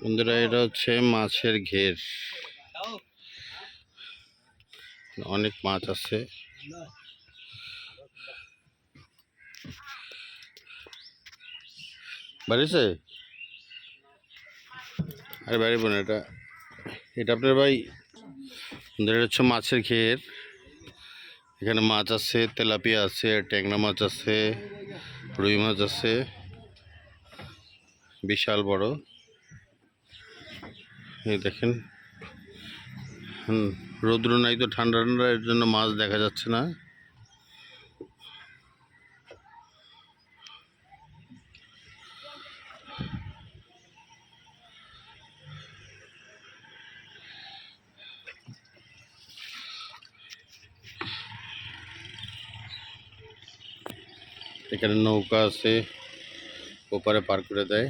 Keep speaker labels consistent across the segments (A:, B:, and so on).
A: বন্ধুরা, এটা হচ্ছে মাছের ঘের। অনেক মাছ আছে। বাড়িছে? আরে বাড়ি না এটা এটা আপনার ভাই? এটা হচ্ছে মাছের ঘের। এখানে মাছ আছে, তেলাপিয়া আছে, ট্যাংরা মাছ আছে, রুই মাছ আছে। বিশাল বড়। এই দেখেন। রৌদ্র নাই তো, ঠান্ডা ঠান্ডা এর জন্য মাছ দেখা যাচ্ছে না। এখানে নৌকা আছে, ওপারে পার করে দেয়।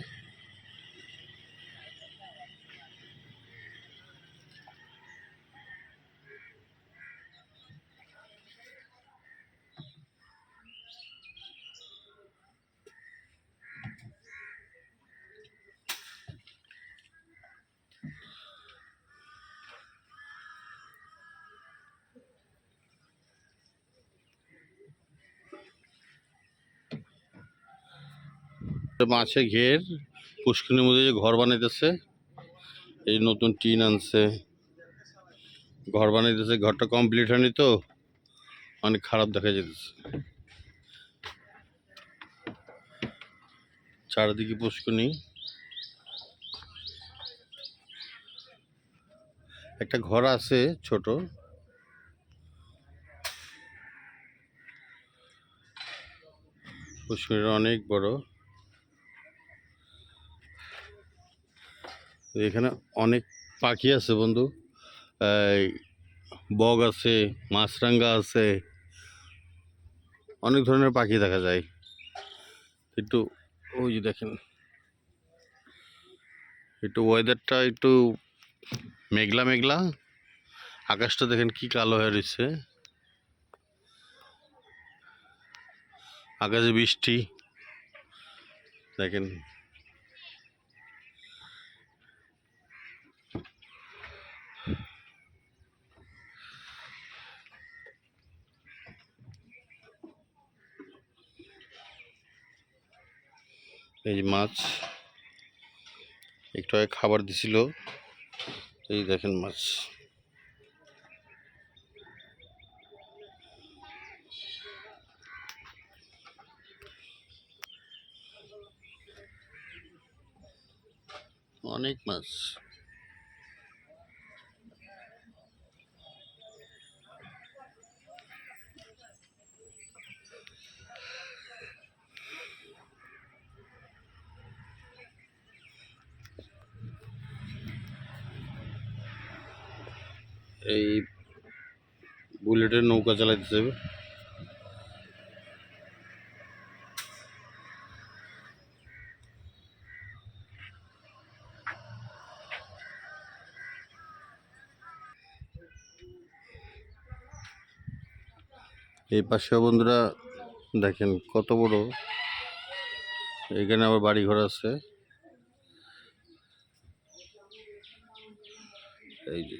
A: মাছের ঘের পুষ্কিনের মধ্যে যে ঘর বানাইতেছে, এই নতুন টিন আনছে। ঘর বানাইতেছে, ঘরটা কমপ্লিট হয়নি তো, অনেক খারাপ দেখা যেতেছে চারিদিকে পুষ্কুনি একটা ঘর আছে ছোট। পুষ্করিটা অনেক বড়। এখানে অনেক পাখি আছে বন্ধু। বগ আছে, মাছরাঙ্গা আছে, অনেক ধরনের পাখি দেখা যায়। একটু ওই যে দেখেন, একটু ওয়েদারটা একটু মেঘলা মেঘলা। আকাশটা দেখেন কি কালো হয়ে রয়েছে। আকাশে বৃষ্টি। দেখেন এই যে মাছ। একটু আগে খাবার দিছিল। এই দেখেন মাছ। অনেক মাছ। এই বুলেটের নৌকা চালাইতেছে এই পাশে বন্ধুরা দেখেন কত বড়। এখানে আবার বাড়ি ঘর আছে। এই যে।